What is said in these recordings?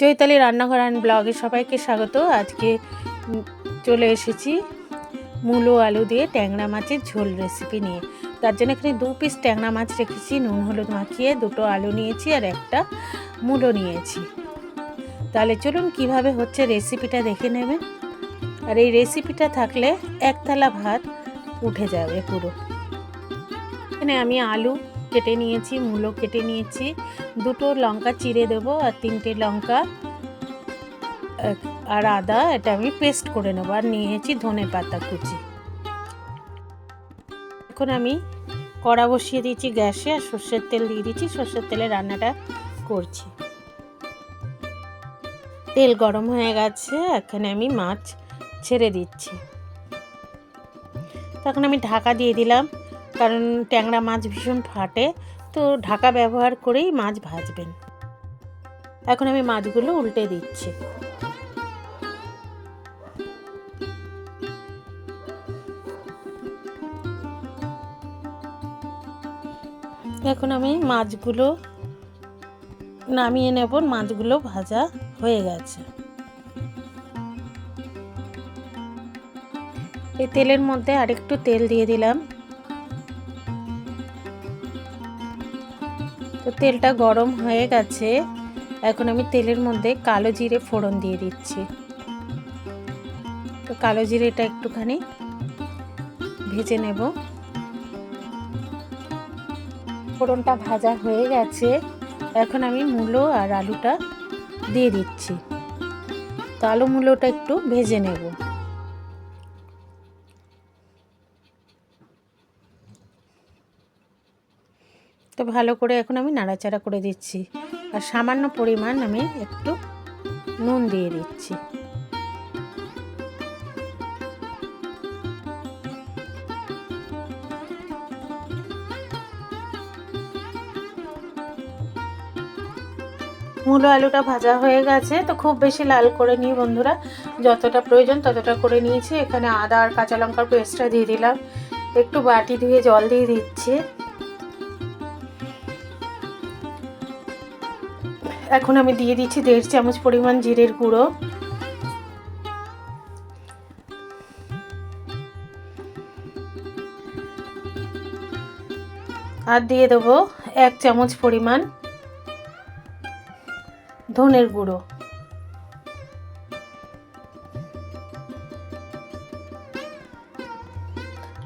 চৈতালি রান্নাঘর অ্যান্ড ব্লগে সবাইকে স্বাগত। আজকে চলে এসেছি মূলো আলু দিয়ে ট্যাংরা মাছের ঝোল রেসিপি নিয়ে। তার জন্য এখানে দু পিস ট্যাংরা মাছ রেখেছি, নুন, হলুদ মাখিয়ে দুটো আলু নিয়েছি আর একটা মূলো নিয়েছি। তাহলে চলুন কীভাবে হচ্ছে রেসিপিটা দেখে নেবেন আর এই রেসিপিটা থাকলে এক থালা ভাত উঠে যাবে পুরো। এখানে আমি আলু কেটে নিয়েছি, মূলো কেটে নিয়েছি। দুটো লঙ্কা চিড়ে দেবো আর তিনটে লঙ্কা আর আদা, এটা আমি পেস্ট করে নেব। আর নিয়েছি ধনে পাতা কুচি। এখন আমি কড়া বসিয়ে দিয়েছি গ্যাসে আর সর্ষের তেল দিয়ে দিয়েছি। সর্ষের তেলে রান্নাটা করছি। তেল গরম হয়ে গেছে, এখানে আমি মাছ ছেড়ে দিচ্ছি। তখন আমি ঢাকা দিয়ে দিলাম। কারণ ট্যাংরা মাছ ভীষণ ফাটে, তো ঢাকা ব্যবহার করেই মাছ ভাজবেন। এখন আমি মাছগুলো উল্টে দিচ্ছি। এখন আমি মাছগুলো নামিয়ে নেব, মাছগুলো ভাজা হয়ে গেছে। এই তেলের মধ্যে আরেকটু তেল দিয়ে দিলাম। তেলটা গরম হয়ে গেছে। এখন আমি তেলের মধ্যে কালো জিরে ফোড়ন দিয়ে দিচ্ছি। তো কালো জিরেটা একটুখানি ভেজে নেব। ফোড়নটা ভাজা হয়ে গেছে। এখন আমি মূলো আর আলুটা দিয়ে দিচ্ছি। তো আলু মূলোটা একটু ভেজে নেব। তো ভালো করে এখন আমি নাড়াচাড়া করে দিচ্ছি। আর সামান্য পরিমাণ আমি একটু নুন দিয়ে দিচ্ছি। মূলো আলুটা ভাজা হয়ে গেছে, তো খুব বেশি লাল করে নিই বন্ধুরা। যতটা প্রয়োজন ততটা করে নিয়েছি। এখানে আদা আর কাঁচা লঙ্কার পেস্টটা দিয়ে দিলাম। একটু বাটি ধুয়ে জল দিয়ে দিচ্ছি। এখন আমি দিয়ে দিচ্ছি দেড় চামচ পরিমাণ জিরের গুঁড়ো। আর দিয়ে দেবো এক চামচ পরিমাণ ধনের গুঁড়ো।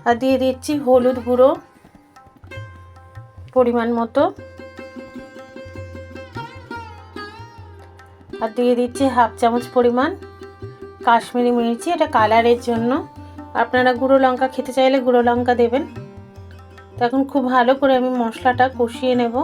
আর দিয়ে দিচ্ছি হলুদ গুঁড়ো পরিমাণ মতো। আর দিয়ে দিচ্ছি হাফ চামচ পরিমাণ কাশ্মীরি মির্চি, এটা কালারের জন্য। আপনারা গুঁড়ো লঙ্কা খেতে চাইলে গুঁড়ো লঙ্কা দেবেন। তো এখন খুব ভালো করে আমি মশলাটা কষিয়ে নেব।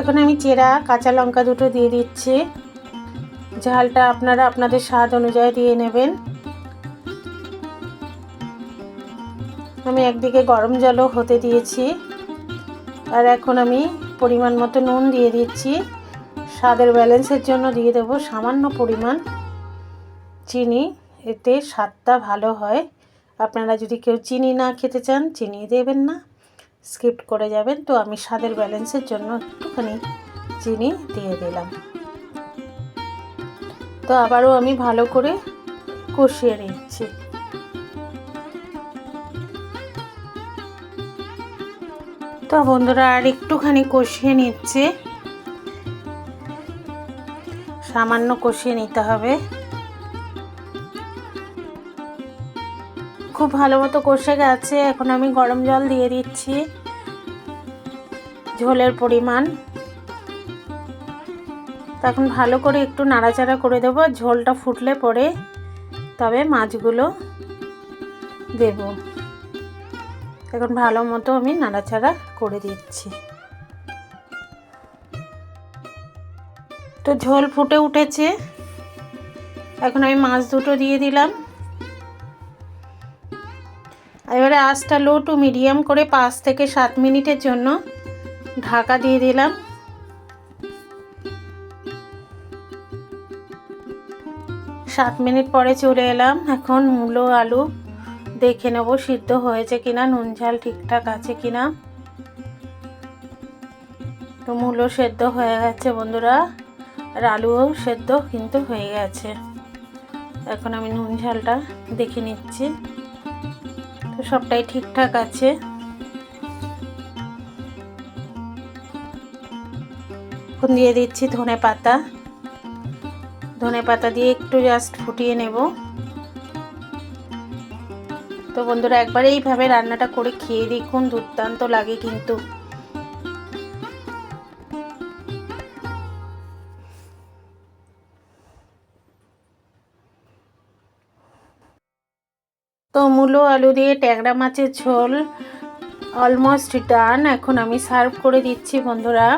এখন আমি চেরা, কাঁচা লঙ্কা দুটো দিয়ে দিচ্ছি। ঝালটা আপনারা আপনাদের স্বাদ অনুযায়ী দিয়ে নেবেন। আমি একদিকে গরম জলও হতে দিয়েছি, আর এখন আমি পরিমাণ মতো নুন দিয়ে দিচ্ছি। স্বাদের ব্যালেন্সের জন্য দিয়ে দেবো সামান্য পরিমাণ চিনি, এতে স্বাদটা ভালো হয়। আপনারা যদি কেউ চিনি না খেতে চান, চিনি দেবেন না, স্কিপ করে যাবেন। তো আমি স্বাদের ব্যালেন্সের জন্য একটুখানি চিনি দিয়ে দিলাম। তো আবারও আমি ভালো করে কষিয়ে নিচ্ছি। তো বন্ধুরা আর একটুখানি কষিয়ে নিচ্ছে। সামান্য কষিয়ে নিতে হবে। খুব ভালো মতো কষে গেছে। এখন আমি গরম জল দিয়ে দিচ্ছি। ঝোলের পরিমাণ। তখন ভালো করে একটু নাড়াচাড়া করে দেবো ঝোলটা ফুটলে পরে তবে মাছগুলো দেব। এখন ভালো মতো আমি নাড়াচাড়া করে দিচ্ছি। তো ঝোল ফুটে উঠেছে। এখন আমি মাছ দুটো দিয়ে দিলাম। এবারে আঁচটা লো টু মিডিয়াম করে পাঁচ থেকে সাত মিনিটের জন্য ঢাকা দিয়ে দিলাম। সাত মিনিট পরে চলে এলাম। এখন মূলো আলু দেখে নেব সিদ্ধ হয়েছে কিনা, নুন ঝাল ঠিকঠাক আছে কিনা। তো মূলো সেদ্ধ হয়ে গেছে বন্ধুরা, আর আলুও সেদ্ধ কিন্তু হয়ে গেছে। এখন আমি নুন ঝালটা দেখে নিচ্ছি। তো সবটাই ঠিকঠাক আছে। এখন দিয়ে দিচ্ছি ধনে পাতা। ধনে পাতা দিয়ে একটু জাস্ট ফুটিয়ে নেব। তো বন্ধুরা, একবার এইভাবে রান্নাটা করে খেয়ে দেখুন, দুর্দান্ত লাগে কিন্তু। তো মূলো, আলু দিয়ে ট্যাংরা মাছের ঝোল অলমোস্ট ডান। এখন আমি সার্ভ করে দিচ্ছি বন্ধুরা।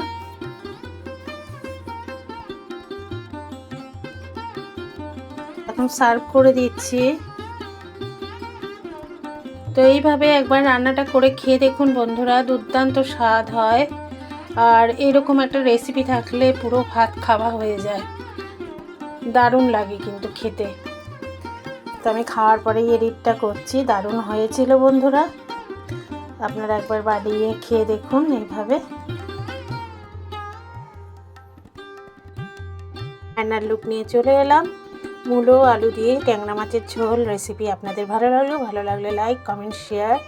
সার্ভ করে দিচ্ছি। তো এইভাবে একবার রান্নাটা করে খেয়ে দেখুন বন্ধুরা, দুর্দান্ত স্বাদ হয়। আর এরকম একটা রেসিপি থাকলে পুরো ভাত খাওয়া হয়ে যায়। দারুণ লাগে কিন্তু খেতে। তো আমি খাওয়ার পরে এডিটটা করছি, দারুণ হয়েছিল বন্ধুরা। আপনারা একবার বাড়িয়ে খেয়ে দেখুন এইভাবে। রান্নার লুক নিয়ে চলে এলাম। মূলো, আলু দিয়ে ট্যাংরা মাছের ঝোল রেসিপি আপনাদের ভালো লাগল, ভালো লাগলে লাইক কমেন্ট শেয়ার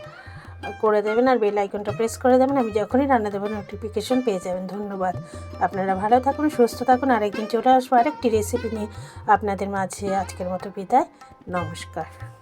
করে দেবেন আর বেল আইকনটা প্রেস করে দেবেন। আমি যখনই রান্না দেবো নোটিফিকেশন পেয়ে যাবেন। ধন্যবাদ। আপনারা ভালো থাকুন, সুস্থ থাকুন। আরেকদিন চলে আসব আরেকটি রেসিপি নিয়ে আপনাদের মাঝে। আজকের মতো বিদায়। নমস্কার।